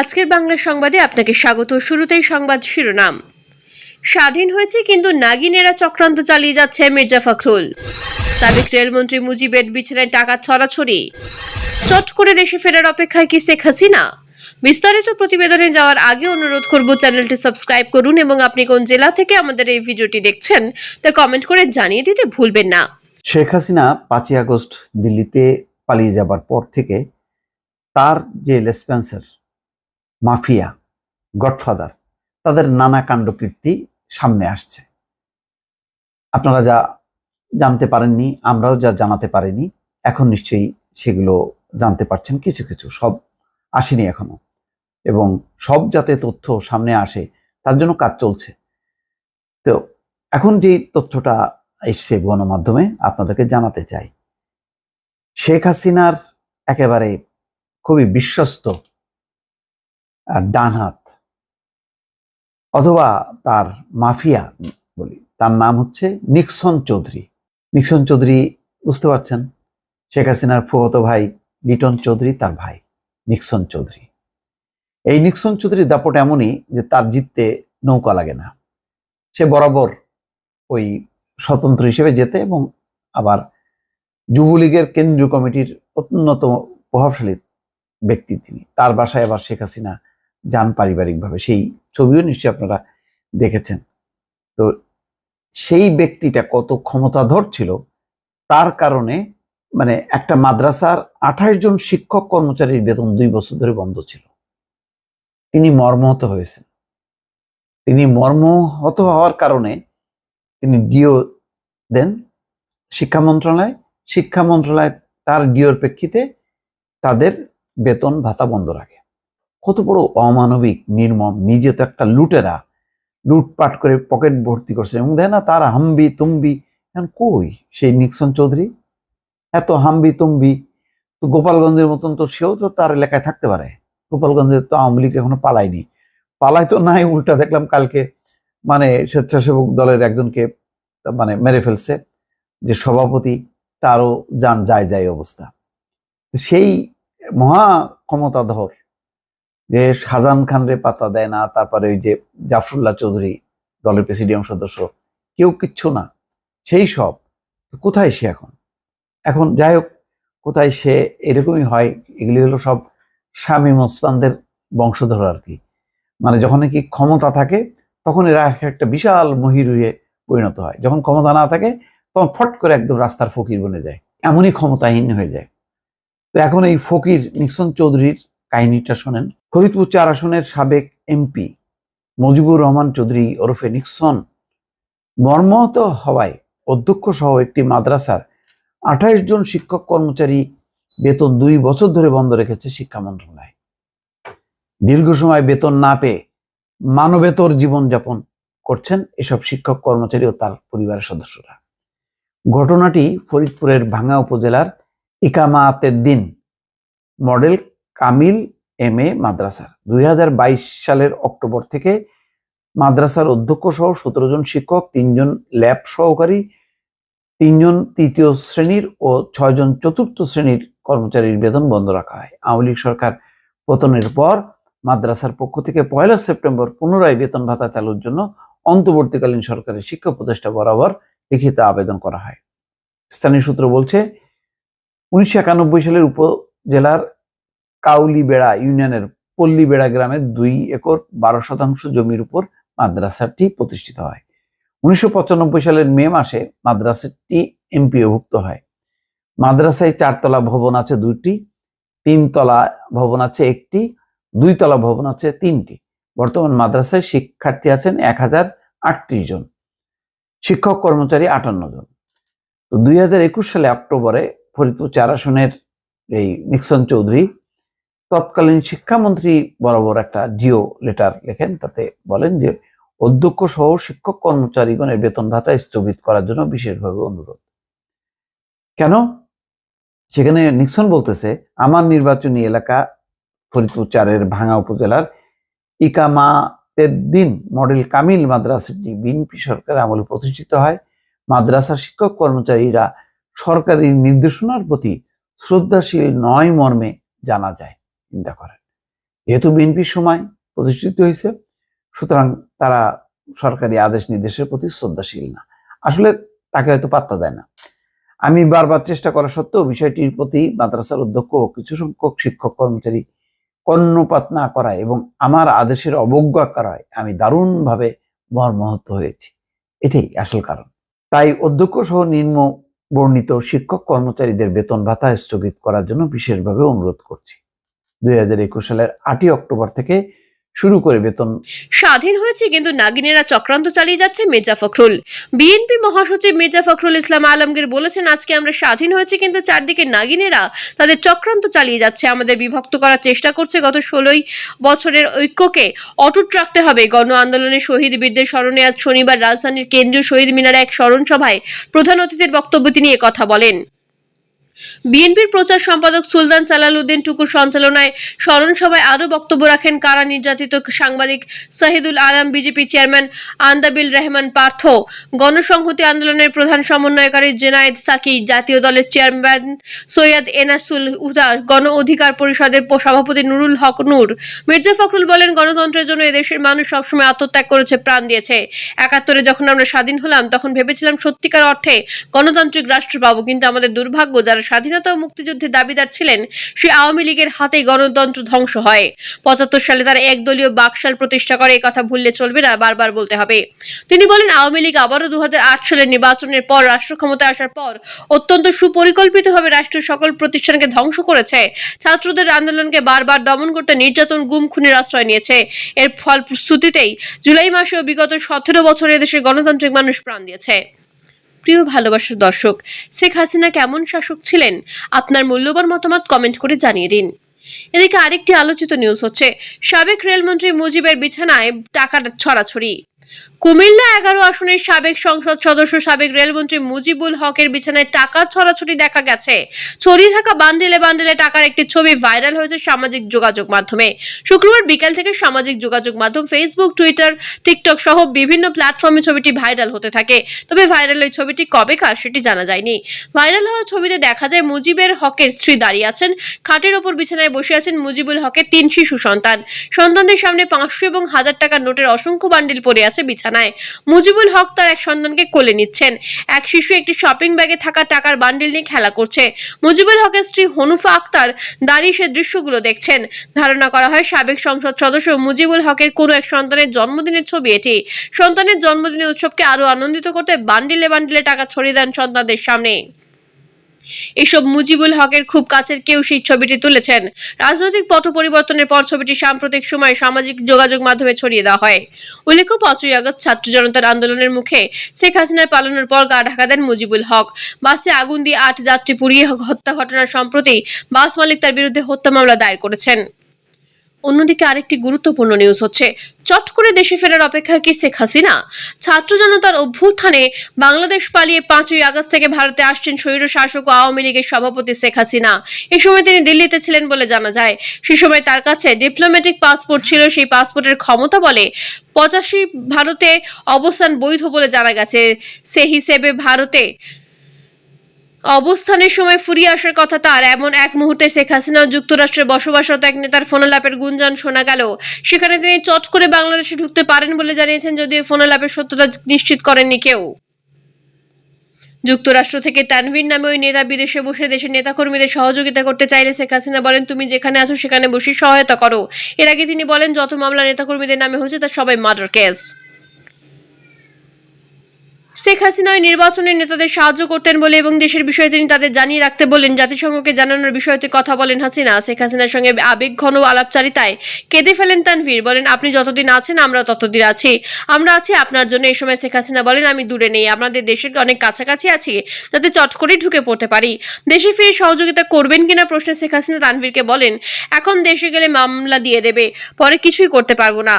আজকের বাংলা সংবাদে আপনাকে স্বাগত। শুরুতেই সংবাদ শিরোনাম। স্বাধীন হয়েছে কিন্তু নাগিনেরা চক্রান্ত চালিয়ে যাচ্ছে মির্জা ফখরুল। সাবেক রেলমন্ত্রী মুজিবের বিছানায় টাকা ছড়াছড়ি। চট করে দেশে ফেরার অপেক্ষায় কি শেখ হাসিনা? বিস্তারিত প্রতিবেদনে যাওয়ার আগে অনুরোধ করব চ্যানেলটি সাবস্ক্রাইব করুন এবং আপনি কোন জেলা থেকে আমাদের এই ভিডিওটি দেখছেন তা কমেন্ট করে জানিয়ে দিতে ভুলবেন না। শেখ হাসিনা পাঁচই আগস্ট দিল্লিতে পালিয়ে যাবার পর থেকে তার যে লেসপেন্সার মাফিয়া, গডফাদার, তাদের নানা কাণ্ডকীর্তি সামনে আসছে। আপনারা যা জানতে পারেননি, আমরাও যা জানাতে পারিনি, এখন নিশ্চয়ই সেগুলো জানতে পারছেন কিছু কিছু, সব আসেনি এখনও। এবং সব যাতে তথ্য সামনে আসে, তার জন্য কাজ চলছে। তো এখন যে তথ্যটা এসছে গণমাধ্যমে, আপনাদেরকে জানাতে চাই। শেখ হাসিনার একেবারে খুবই বিশ্বস্ত ডান হাত অথবা তার মাফিয়া বলি, তার নাম হচ্ছে নিক্সন চৌধুরী। নিক্সন চৌধুরী বুঝতে পারছেন? শেখ হাসিনার ফুফতো ভাই লিটন চৌধুরী, তার ভাই নিক্সন চৌধুরী। এই নিক্সন চৌধুরীর দাপট এমনই যে তার জিততে নৌকা লাগে না। সে বরাবর ওই স্বতন্ত্র হিসেবে যেতে এবং আবার যুবলীগের কেন্দ্রীয় কমিটির অন্যতম প্রভাবশালী ব্যক্তি তিনি। তার বাসায় আবার শেখ হাসিনা যান পারিবারিকভাবে। সেই ছবিও নিশ্চয়ই আপনারা দেখেছেন। তো সেই ব্যক্তিটা কত ক্ষমতাধর ছিল, তার কারণে মানে একটা মাদ্রাসার আঠাশ জন শিক্ষক কর্মচারীর বেতন দুই বছর ধরে বন্ধ ছিল। তিনি মর্মাহত হয়েছেন। তিনি মর্মাহত হওয়ার কারণে তিনি ডিও দেন শিক্ষা মন্ত্রণালয়। শিক্ষা মন্ত্রণালয় তার ডিওর প্রেক্ষিতে তাদের বেতন ভাতা বন্ধ রাখে। কত বড় অমানবিক নির্মম, নিজে তো একটা লুটেরা। লুটপাট করে পকেট ভর্তি করছে। এবং দেয় না, তার হাম্বি তুম্বি। এখন কই সেই নিক্সন চৌধুরী? এত হাম্বি তুম্বি। তো গোপালগঞ্জের মতন তো সেও তো তার এলাকায় থাকতে পারে। গোপালগঞ্জের তো আওয়ামী লীগ এখনও পালায়নি। পালায় তো নাই, উল্টা দেখলাম কালকে মানে স্বেচ্ছাসেবক দলের একজনকে মানে মেরে ফেলছে যে সভাপতি, তারও যান যায় যায় অবস্থা। সেই মহা ক্ষমতাধর যে শাহজাহান খানরে পাতা দেয় না, তারপরে ওই যে জাফরুল্লাহ চৌধুরী দলের প্রেসিডিয়াম সদস্য, কেউ কিচ্ছু না। সেই সব কোথায় সে এখন? এখন যাই হোক, কোথায় সে, এরকমই হয়, এগুলি হলো সব স্বামী ওসমানদের বংশধর আর কি। মানে যখন কি ক্ষমতা থাকে, তখন এরা একটা বিশাল মহির হয়ে পরিণত হয়। যখন ক্ষমতা না থাকে, তখন ফট করে একদম রাস্তার ফকির বনে যায়। এমনই ক্ষমতাহীন হয়ে যায়। তো এখন এই ফকির নিক্সন চৌধুরীর কাহিনীটা শোনেন। ফরিদপুর চার আসনের সাবেক এমপি মুজিবুর রহমান চৌধুরী ওরফে নিক্সন মর্মাহত হওয়ায় অধ্যক্ষ সহ একটি মাদ্রাসার আঠাইশ জন শিক্ষক কর্মচারী বেতন দুই বছর ধরে বন্ধ রেখেছে শিক্ষা মন্ত্রণালয়। দীর্ঘ সময় বেতন না পেয়ে মানবেতর জীবনযাপন করছেন এসব শিক্ষক কর্মচারী ও তার পরিবারের সদস্যরা। ঘটনাটি ফরিদপুরের ভাঙ্গা উপজেলার ইকামাতের দিন মডেল কামিল এম এ মাদ্রাসার। দুই সালের অক্টোবর থেকে মাদ্রাসার অধ্যক্ষ সহ সতেরো জন শিক্ষক, তিনজন ল্যাব সহকারী, তিনজন তৃতীয় শ্রেণির ও ছয়জন চতুর্থ শ্রেণির কর্মচারীর বেতন বন্ধ রাখা হয়। আওয়ামী লীগ সরকার পতনের পর মাদ্রাসার পক্ষ থেকে পয়লা সেপ্টেম্বর পুনরায় বেতন ভাতা চালুর জন্য অন্তর্বর্তীকালীন সরকারের শিক্ষা প্রতিষ্ঠা বরাবর লিখিত আবেদন করা হয়। স্থানীয় সূত্র বলছে, উনিশশো একানব্বই সালের উপজেলার কাউলিবেড়া ইউনিয়নের পল্লীবেড়া গ্রামের দুই একর বারো শতাংশ জমির উপর মাদ্রাসাটি প্রতিষ্ঠিত হয়। উনিশশো পঁচানব্বই সালের মে মাসে মাদ্রাসাটি এমপিওভুক্ত হয়। মাদ্রাসায় চারতলা ভবন আছে দুইটি, তিনতলা ভবন আছে একটি, দুইতলা ভবন আছে তিনটি। বর্তমান মাদ্রাসায় শিক্ষার্থী আছেন এক হাজার আটত্রিশ জন, শিক্ষক কর্মচারী আটান্ন জন। তো দুই হাজার একুশ সালে অক্টোবরে ফরিদপুর চার আসনের এই নিক্সন চৌধুরী তৎকালীন শিক্ষামন্ত্রী বরাবর একটা জিও লেটার লেখেন, তাতে বলেন যে, অধ্যক্ষ সহ শিক্ষক কর্মচারীগণের বেতন ভাতা স্থগিত করার জন্য বিশেষভাবে অনুরোধ। কেন? সেখানে নিক্সন বলতেছে, আমার নির্বাচনী এলাকা ফরিদপুর চারের ভাঙা উপজেলার ইকামা তেদ্দিন মডেল কামিল মাদ্রাসাটি বিএনপি সরকার আমলে প্রতিষ্ঠিত হয়। মাদ্রাসার শিক্ষক কর্মচারীরা সরকারি নির্দেশনার প্রতি শ্রদ্ধাশীল নয় মর্মে জানা যায়। চিন্তা করেন। যেহেতু বিএনপির সময় প্রতিষ্ঠিত হয়েছে, সুতরাং তারা সরকারি আদেশ নির্দেশের প্রতি শ্রদ্ধাশীল না। আসলে তাকে হয়তো পাত্তা দেয় না। আমি বারবার চেষ্টা করা সত্ত্বেও বিষয়টির প্রতি মাদ্রাসার অধ্যক্ষ ও কিছু সংখ্যক শিক্ষক কর্মচারী কর্ণপাত না করায় এবং আমার আদেশের অবজ্ঞা করায় আমি দারুণভাবে মর্মাহত হয়েছি। এটাই আসল কারণ। তাই অধ্যক্ষ সহ নিম্ন বর্ণিত শিক্ষক কর্মচারীদের বেতন ভাতা স্থগিত করার জন্য বিশেষভাবে অনুরোধ করছি। দুই হাজার একুশ সালের আটই অক্টোবর থেকে শুরু করে বেতন। স্বাধীন হয়েছে কিন্তু নাগিনেরা চক্রান্ত চালিয়ে যাচ্ছে মির্জা ফখরুল। বিএনপি মহাসচিব মির্জা ফখরুল ইসলাম আলমগীর বলেছেন, আজকে আমরা স্বাধীন হয়েছে কিন্তু চারদিকে নাগিনেরা তাদের চক্রান্ত চালিয়ে যাচ্ছে। আমাদের বিভক্ত করার চেষ্টা করছে গত ষোলোই বছরের ঐক্যকে। অটুট রাখতে হবে। গণ আন্দোলনের শহীদ বীরদের স্মরণে আজ শনিবার রাজধানীর কেন্দ্রীয় শহীদ মিনারে এক স্মরণ সভায় প্রধান অতিথির বক্তব্য তিনি কথা বলেন। বিএনপির প্রচার সম্পাদক সুলতান সালালউদ্দিন টুকুর সঞ্চালনায় স্মরণ সভায় আরও বক্তব্য রাখেন কারা নির্যাতিত সাংবাদিক সাহিদুল আলম, বিজেপি চেয়ারম্যান আন্দাবিল রহমান পার্থ। গণসংহতি আন্দোলনের প্রধান সমন্বয়কারী জেনায়েদ সাকি, জাতীয় দলের চেয়ারম্যান সৈয়দ এনাসুল উদা, গণ অধিকার পরিষদের সভাপতি নুরুল হক নূর। মির্জা ফখরুল বলেন, গণতন্ত্রের জন্য এদেশের মানুষ সবসময় আত্মত্যাগ করেছে, প্রাণ দিয়েছে। একাত্তরে যখন আমরা স্বাধীন হলাম, তখন ভেবেছিলাম সত্যিকার অর্থে গণতান্ত্রিক রাষ্ট্র পাবো, কিন্তু আমাদের দুর্ভাগ্য, যারা স্বাধীনতা ও মুক্তিযুদ্ধের দাবিদার ছিলেন সে আওয়ামী লীগের হাতে গণতন্ত্র ধ্বংস হয়। পঁচাত্তর সালে তারা একদলীয় বাকশাল প্রতিষ্ঠা করে কথা ভুললে চলবে না, বারবার বলতে হবে। তিনি বলেন, আওয়ামী লীগ আবারও দুই হাজার আট সালের নির্বাচনের পর, রাষ্ট্র ক্ষমতায় আসার পর অত্যন্ত সুপরিকল্পিতভাবে রাষ্ট্রের সকল প্রতিষ্ঠানকে ধ্বংস করেছে। ছাত্রদের আন্দোলনকে বারবার দমন করতে নির্যাতন, গুম, খুনের আশ্রয় নিয়েছে। এর ফলশ্রুতিতেই জুলাই মাসেও বিগত সতেরো বছরে দেশের গণতান্ত্রিক মানুষ প্রাণ দিয়েছে। প্রিয় ভালোবাসার দর্শক। শেখ হাসিনা কেমন শাসক ছিলেন? আপনার মূল্যবান মতামত কমেন্ট করে জানিয়ে দিন। এদিকে আরেকটি আলোচিত নিউজ হচ্ছে, সাবেক রেলমন্ত্রী মুজিবের বিছানায় টাকার ছড়াছড়ি। কুমিল্লা এগারো আসনের সাবেক সংসদ সদস্য, সাবেক রেলমন্ত্রী মুজিবুল হকের বিছানায় টাকা ছড়াছড়ি দেখা গেছে। ছড়িয়ে থাকা বান্ডেলে বান্ডেলে টাকার একটি ছবি ভাইরাল হয়েছে সামাজিক যোগাযোগ মাধ্যমে। শুক্রবার বিকেল থেকে সামাজিক যোগাযোগ মাধ্যম ফেসবুক টুইটার টিকটক সহ বিভিন্ন প্ল্যাটফর্মে ছবিটি ভাইরাল হতে থাকে। তবে ভাইরাল ওই ছবিটি কবে কার সেটি জানা যায়নি। ভাইরাল হওয়া ছবিতে দেখা যায় মুজিবের হকের স্ত্রী দাঁড়িয়ে আছেন। খাটের ওপর বিছানায় বসে আছেন মুজিবুল হকের তিন শিশু সন্তান। সন্তানদের সামনে পাঁচশো এবং হাজার টাকার নোটের অসংখ্য বান্ডিল পড়ে আছে বিছানায় মুজিবুল হক তার এক সন্তানকে কোলে নিচ্ছেন। এক শিশু একটি শপিং ব্যাগে থাকা টাকার বান্ডিল নিয়ে খেলা করছে। মুজিবুল হকের স্ত্রী হনুফা আক্তার দাঁড়িয়ে সে দৃশ্যগুলো দেখছেন। ধারণা করা হয়, সাবেক সংসদ সদস্য মুজিবুল হকের কোনো এক সন্তানের জন্মদিনের ছবি এটি। সন্তানের জন্মদিনের উৎসবকে আরও আনন্দিত করতে বান্ডিলে বান্ডিলে টাকা ছড়িয়ে দেন সন্তানদের সামনে। এসব মুজিবুল হকের খুব কাছের কেউ সেই ছবিটি তুলেছেন। রাজনৈতিক পট পরিবর্তনের পর ছবিটি সাম্প্রতিক সময়ে সামাজিক যোগাযোগ মাধ্যমে ছড়িয়ে দেওয়া হয়। উল্লেখ্য, পাঁচই আগস্ট ছাত্র জনতার আন্দোলনের মুখে শেখ হাসিনার পালনের পর গা ঢাকা দেন মুজিবুল হক। বাসে আগুন দিয়ে আট যাত্রী পুড়িয়ে হত্যা ঘটনার সম্প্রতি বাস মালিক তার বিরুদ্ধে হত্যা মামলা দায়ের করেছেন। অন্যদিকে আরেকটি গুরুত্বপূর্ণ নিউজ হচ্ছে, চট করে দেশে ফেরার অপেক্ষা কি শেখ হাসিনা? ছাত্র জনতার অভ্যুত্থানে বাংলাদেশ পালিয়ে পাঁচই আগস্ট থেকে ভারতে আসছেন স্বৈর শাসক আওয়ামী লীগের সভাপতি শেখ হাসিনা। এই সময় তিনি দিল্লিতে ছিলেন বলে জানা যায়। সে সময় তার কাছে ডিপ্লোম্যাটিক পাসপোর্ট ছিল, সেই পাসপোর্টের ক্ষমতা বলে পঁচাশি ভারতে অবস্থান বৈধ বলে জানা গেছে। সে হিসেবে ভারতে অবস্থানের সময় ফুরিয়ে আসার কথা তার। এমন এক মুহূর্তে শেখ হাসিনা যুক্তরাষ্ট্রে বসবাসরত এক নেতার ফোনালাপের গুঞ্জন শোনা গেল। সেখানে তিনি চট করে বাংলাদেশে ঢুকতে পারেন বলে জানিয়েছেন, যদিও ফোনালাপের সত্যতা নিশ্চিত করেননি কেউ। যুক্তরাষ্ট্র থেকে তানভীর নামে ওই নেতা বিদেশে বসে দেশের নেতাকর্মীদের সহযোগিতা করতে চাইলে শেখ হাসিনা বলেন, তুমি যেখানে আছো সেখানে বসে সহায়তা করো। এর আগে তিনি বলেন, যত মামলা নেতাকর্মীদের নামে হচ্ছে তা সবাই মার্ডার কেস শেখ হাসিনা ওই নির্বাচনের নেতাদের সাহায্য করতেন বলে এবং দেশের বিষয়ে তিনি তাদের জানিয়ে রাখতে বলেন, জাতিসংঘকে জানানোর বিষয়তে কথা বলেন হাসিনা। শেখ হাসিনার সঙ্গে আবেগ, ঘন আলাপচারিতায় কেঁদে ফেলেন তানভীর, বলেন, আপনি যতদিন আছেন, আমরা ততদিন আছি। আমরা আছি আপনার জন্য। এই সময় শেখ হাসিনা বলেন, আমি দূরে নেই। আপনাদের দেশের অনেক কাছাকাছি আছি, যাতে চট করেই ঢুকে পড়তে পারি। দেশে ফিরে সহযোগিতা করবেন কিনা প্রশ্নে শেখ হাসিনা তানভীরকে বলেন, এখন দেশে গেলে মামলা দিয়ে দেবে, পরে কিছুই করতে পারব না।